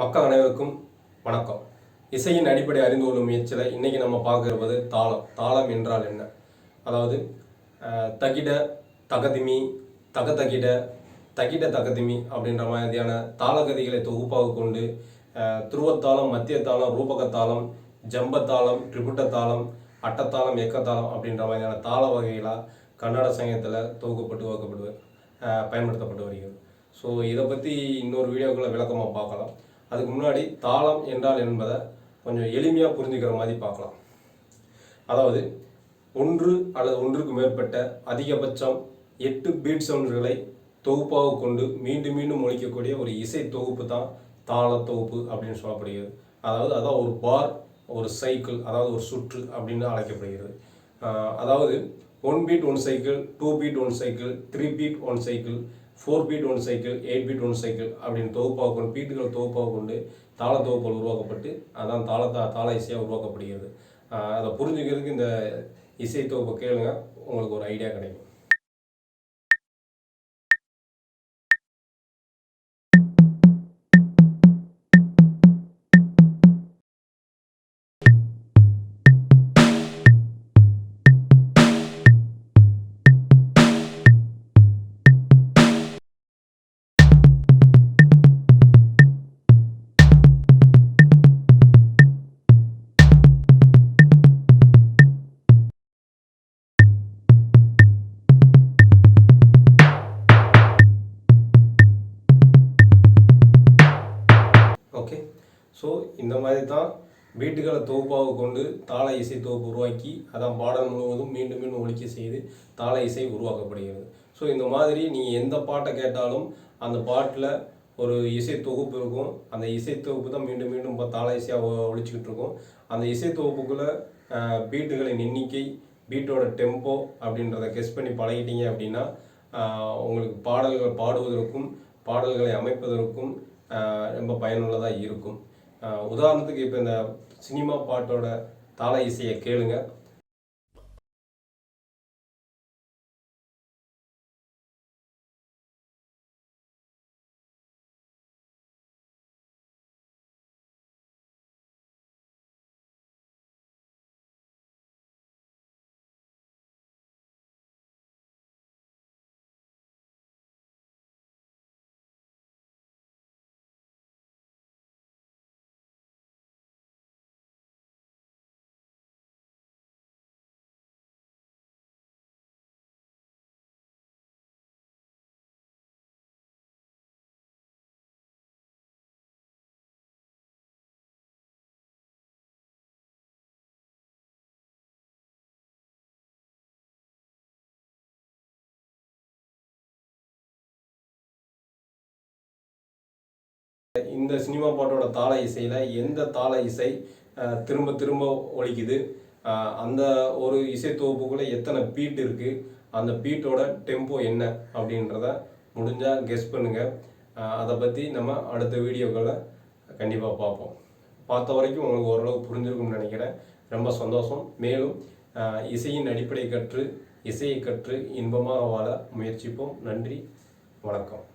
மக்கள் அனைவருக்கும் வணக்கம். இசையின் அடிப்படை அறிந்து கொள்ளும் முயற்சியில் இன்றைக்கி நம்ம பார்க்க இருப்பது தாளம். தாளம் என்றால் என்ன? அதாவது தகிட தகதிமி தகதகிட தகிட தகதிமி அப்படின்ற மாதிரியான தாளகதிகளை தொகுப்பாக கொண்டு துருவத்தாளம் மத்திய தாளம் ரூபகத்தாளம் ஜம்பத்தாளம் திரிபுட்டத்தாளம் அட்டத்தாளம் எக்கத்தாளம் அப்படின்ற மாதிரியான தாள வகைகளாக கன்னட சங்கத்தில் தொகுக்கப்பட்டு வகுக்கப்படுவது பயன்படுத்தப்பட்டு வருகிறது. ஸோ இதை பற்றி இன்னொரு வீடியோக்குள்ளே விளக்கமாக பார்க்கலாம். அதுக்கு முன்னாடி தாளம் என்றால் என்பதை கொஞ்சம் எளிமையாக புரிஞ்சுக்கிற மாதிரி பார்க்கலாம். அதாவது ஒன்று அல்லது ஒன்றுக்கு மேற்பட்ட அதிகபட்சம் எட்டு பீட் சவுண்டுகளை தொகுப்பாக கொண்டு மீண்டும் மீண்டும் ஒழிக்கக்கூடிய ஒரு இசை தொகுப்பு தான் தாள தொகுப்பு அப்படின்னு சொல்லப்படுகிறது. அதாவது அதான் ஒரு பார் ஒரு சைக்கிள் அதாவது ஒரு சுற்று அப்படின்னு அழைக்கப்படுகிறது. அதாவது one beat one cycle two beat one cycle three beat one cycle four beat one cycle eight beat one cycle அப்படின்னு தொகுப்பாக கொண்டு பீட்டுகள் தொகுப்பாக கொண்டு தாள தொகுப்புகள் உருவாக்கப்பட்டு அதான் தாளத்தா தாள இசையாக உருவாக்கப்படுகிறது. அதை புரிஞ்சுக்கிறதுக்கு இந்த இசை தொகுப்பை கேளுங்க உங்களுக்கு ஒரு ஐடியா கிடைக்கும். ஓகே ஸோ இந்த மாதிரி தான் பீட்டுகளை தொகுப்பாக கொண்டு தாள இசை தொகுப்பு உருவாக்கி அதான் பாடல் முழுவதும் மீண்டும் மீண்டும் ஒழிக்க செய்து தாள இசை உருவாக்கப்படுகிறது. ஸோ இந்த மாதிரி நீங்கள் எந்த பாட்டை கேட்டாலும் அந்த பாட்டில் ஒரு இசை தொகுப்பு இருக்கும். அந்த இசை தொகுப்பு தான் மீண்டும் மீண்டும் இப்போ தாள இசையாக ஒழிச்சிக்கிட்டு இருக்கும். அந்த இசை தொகுப்புக்குள்ளே பீட்டுகளின் எண்ணிக்கை பீட்டோட டெம்போ அப்படின்றத கெஸ் பண்ணி பழகிட்டீங்க அப்படின்னா உங்களுக்கு பாடல்கள் பாடுவதற்கும் பாடல்களை அமைப்பதற்கும் ரொம்ப பயனுள்ளதாக இருக்கும். உதாரணத்துக்கு இப்போ இந்த சினிமா பாட்டோட தாள இசையை கேளுங்க. இந்த சினிமா பாட்டோட தாள இசையில் எந்த தாள இசை திரும்ப திரும்ப ஒழிக்குது அந்த ஒரு இசைத்தொகுப்புக்குள்ளே எத்தனை பீட் இருக்குது அந்த பீட்டோட டெம்போ என்ன? அப்படின்றத முடிஞ்சால் கெஸ் பண்ணுங்கள் அதை பற்றி நம்ம அடுத்த வீடியோக்களை கண்டிப்பாக பார்ப்போம். பார்த்த வரைக்கும் உங்களுக்கு ஓரளவு புரிஞ்சிருக்கும்னு நினைக்கிறேன். ரொம்ப சந்தோஷம். மேலும் இசையின் அடிப்படை கற்று இசையை கற்று இன்பமாக வாழ முயற்சிப்போம். நன்றி. வணக்கம்.